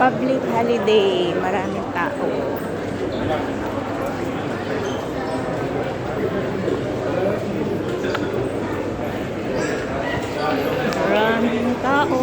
Public holiday, maraming tao. Maraming tao.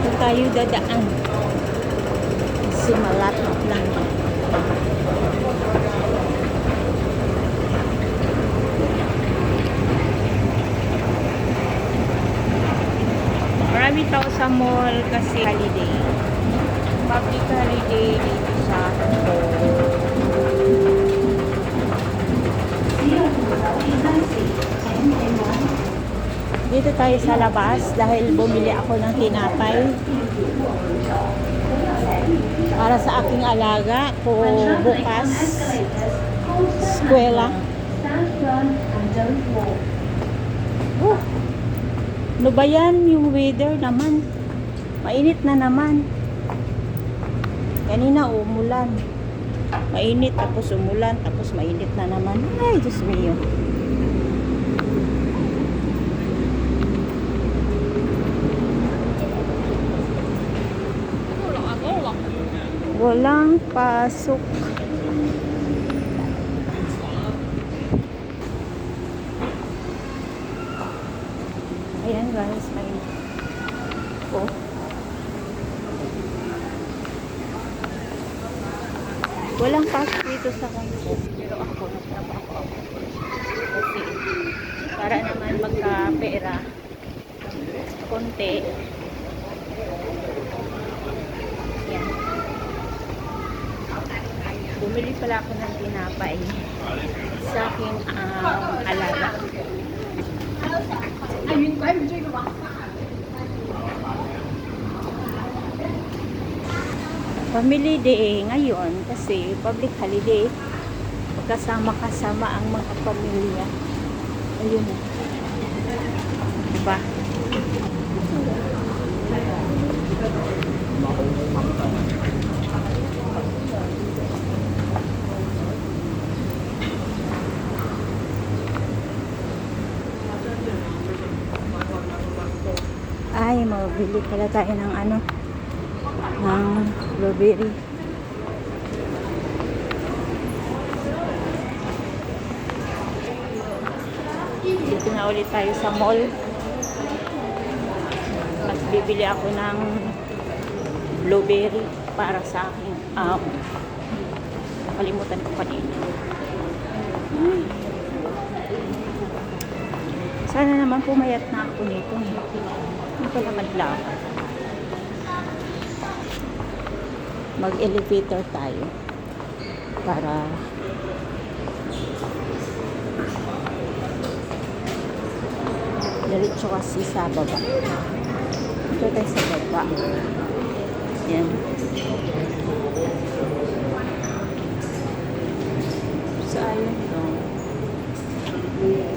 Dito tayo dadaan. Kasi malapit lang. Marami tao sa mall kasi holiday. Public holiday dito sa mall. Dito tayo sa labas dahil bumili ako ng tinapay para sa aking alaga po bukas eskwela. Oh, ano ba yan yung weather naman? Mainit na naman. Kanina umulan. Mainit tapos umulan tapos mainit na naman. Ay, Diyos mio. Walang pasok. Ayan guys, may oh. Walang pasok dito sa kanto. Pero ako, nagtrabaho ako. Kasi, para naman magka-pera. Konti. Bumili pala ako ng tinapay sa aking um, alaga. Family day ngayon kasi public holiday. Pagkasama-kasama ang mga pamilya. Ayun na. Diba? Ay, mabili pala tayo ng ano, ng blueberry. Dito na ulit tayo sa mall. At bibili ako ng blueberry para sa aking um, nakalimutan ko kanina. Ay. Sana naman pumayat na ako nito. Hindi pala maglakad. Mag-elevator tayo. Para diretso kasi sa baba. Ito tayo sa baba. Yan.